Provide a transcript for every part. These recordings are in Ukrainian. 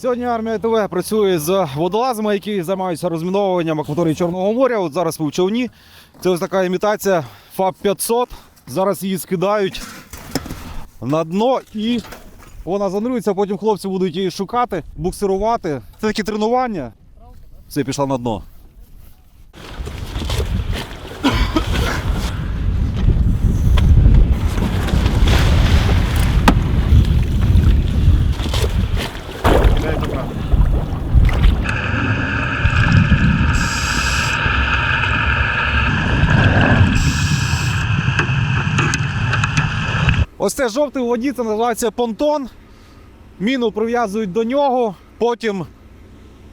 Сьогодні армія ТВ працює з водолазами, які займаються розміновуванням акваторії Чорного моря. От зараз ми в човні. Це ось така імітація ФАП 500. Зараз її скидають на дно і вона занурюється, потім хлопці будуть її шукати, буксирувати. Це такі тренування. Все, пішла на дно. Ось це жовтий у воді, це називається понтон. Міну прив'язують до нього, потім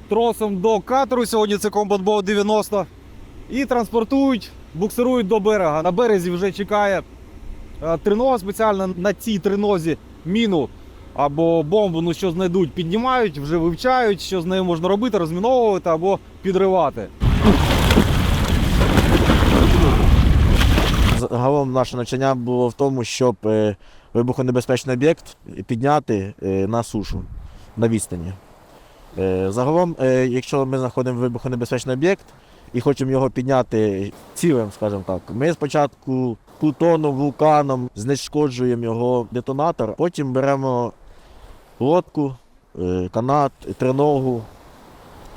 тросом до катеру. Сьогодні це Boat 90. І транспортують, буксирують до берега. На березі вже чекає е, тринога спеціально на цій тринозі міну або бомбу, ну що знайдуть, піднімають, вже вивчають, що з нею можна робити, розміновувати або підривати. Загалом наше навчання було в тому, щоб е, вибухонебезпечний об'єкт підняти е, на сушу на відстані. Е, Загалом, якщо ми знаходимо вибухонебезпечний об'єкт і хочемо його підняти цілим, скажімо так, ми спочатку плутоном, вулканом знешкоджуємо його детонатор, потім беремо лодку, канат, треногу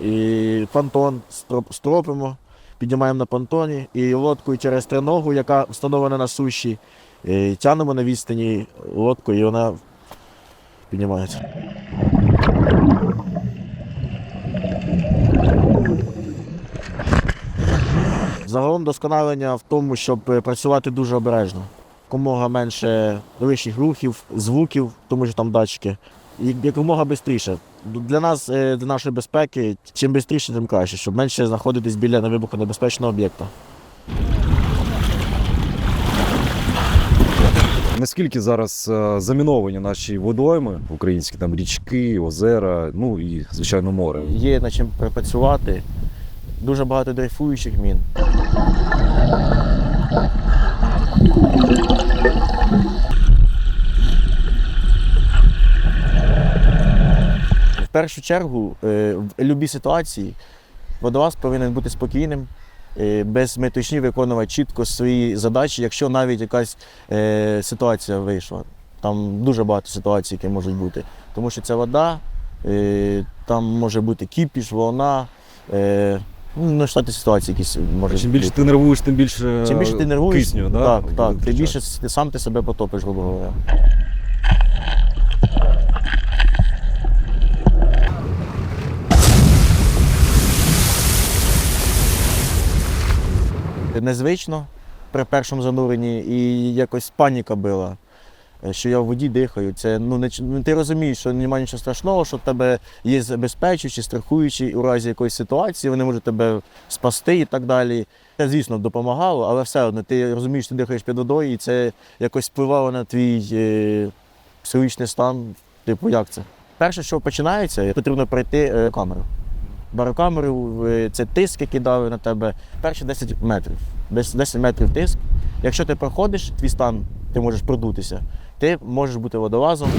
і строп- стропимо піднімаємо на понтоні і лодкою через треногу, яка встановлена на суші, е, тягнемо на відстані лодку і вона піднімається. Загалом досконалення в тому, щоб працювати дуже обережно. Якомога менше лишніх рухів, звуків, тому що там датчики. Якомога швидше. Для нас, е, для нашої безпеки, чим швидше, тим краще, щоб менше знаходитись біля вибухонебезпечного об'єкта. Наскільки зараз е, заміновані наші водойми, українські там річки, озера, ну і звичайно море. Є над чим працювати. Дуже багато дрейфуючих мін. Першу чергу, е, в будь-якій ситуації водолаз повинен бути спокійним, е, без метушні виконувати чітко свої задачі, якщо навіть якась е, ситуація вийшла. Там дуже багато ситуацій, які можуть бути. Тому що це вода, там може бути кіпіш, волна. Ну, на штаті ситуації якісь може Чим більше ти нервуєш, тим більше, Чим більше ти нервуєш, кисню, да? так, так, тим більше с- сам ти себе потопиш, грубо говоря. Незвично при першому зануренні і якось паніка била, е, що я в воді дихаю. Це, ну, не, ну, ти розумієш, що немає нічого страшного, що в тебе є забезпечуючі, страхуючі у разі якоїсь ситуації, вони можуть тебе спасти і так далі. Це, звісно, допомагало, але все одно ти розумієш, що ти дихаєш під водою, і це якось впливало на твій е, психологічний стан. Типу, як це? Перше, що починається, потрібно пройти е, камеру. Барокамеру е, це тиск, який давить на тебе перші 10 метрів. 10 метрів тиск. Якщо ти проходиш твій стан, ти можеш продутися, ти можеш бути водолазом.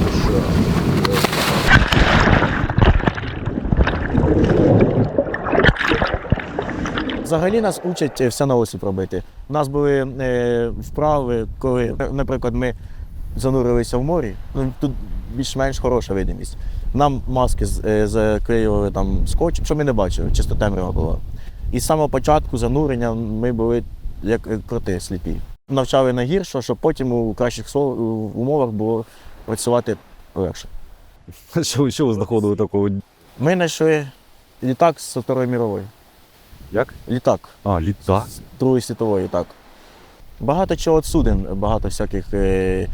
Взагалі нас учать все на осіб робити. У нас були е, вправи, коли, наприклад, ми занурилися в морі, ну, тут більш-менш хороша видимість. Нам маски е, заклеювали там скотчем, що ми не бачили, чисто темрява була. І з самого початку занурення ми були як кроти сліпі. Навчали найгірше, щоб потім у кращих умовах було працювати легше. Що, що ви знаходили такого? Ми знайшли літак з Второї мірової. Як? Літак. А, літа. З Другої світової, так. Багато чого суден, багато всяких е,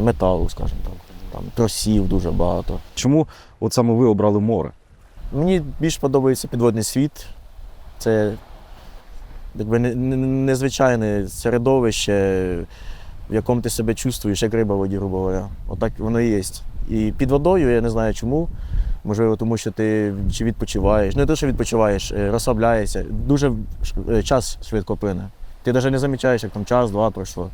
металу, скажімо так. Там, тросів дуже багато. Чому от саме ви обрали море? Мені більш подобається підводний світ. Це якби не- не- незвичайне середовище, в якому ти себе чувствуєш, як риба в воді, грубо говоря. Отак воно і є. І під водою я не знаю чому. Можливо, тому що ти чи відпочиваєш. Не те, що відпочиваєш, е, розслабляєшся. Дуже е, час швидко плине. Ти навіть не замічаєш, як там час-два пройшло.